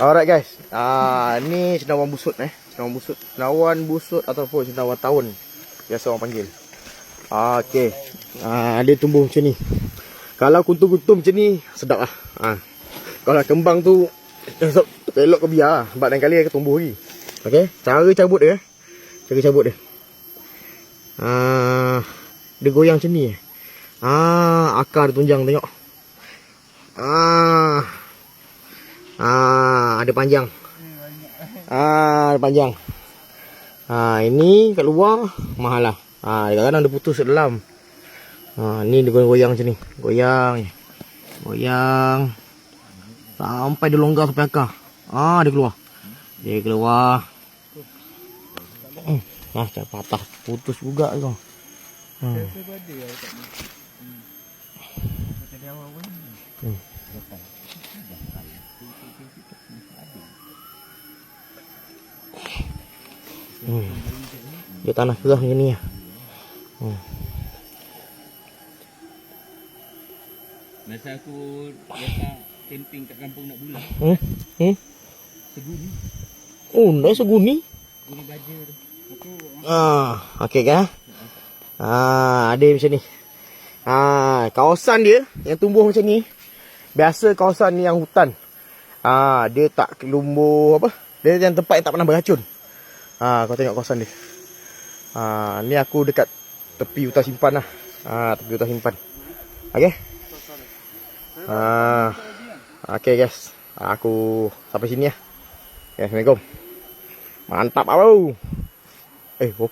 Alright guys. Ah ni cendawan busut eh. Cendawan busut. Cendawan busut ataupun cendawan tahun. Biasa orang panggil. Ah okey. Ah dia tumbuh macam ni. Kalau kuntum-kuntum macam ni sedap lah. Ah. Kalau kembang tu so, elok ke biar lah. Sebab lain kali akan tumbuh lagi. Okey. Cara cabut dia. eh. Cara cabut dia. Ah dia goyang macam ni. eh. Ah akar tunjang tengok. Ah. Ah, ada panjang. Ah, ada panjang. Ah, ini kat luar mahal lah. Ah, kadang-kadang dia putus kat dalam. Ah, ni dia goyang macam ni. Goyang. Goyang. Sampai dia longgar sampai akar. Ah, dia keluar. Dia keluar. Hmm. Ah, tak patah. Putus juga kau. Hmm. Hmm. Dia tanah kerah macam ni lah. Masa aku biasa camping kat kampung nak bulan. Hmm? Hmm? Seguni. Oh, dah seguni. Guni baja tu. Aku Ah, okey kan? Ah, ada macam ni. Ah, kawasan dia yang tumbuh macam ni. Biasa kawasan ni yang hutan. Ah, dia tak lumbuh apa? Dia yang tempat yang tak pernah beracun. Ah, kau tengok kawasan dia. Ah, ni aku dekat tepi hutan simpan lah. Ah, tepi hutan simpan. Okey. Ah, okey guys. Aku sampai sini lah. Okay, Assalamualaikum. Mantap bro. Eh, oh,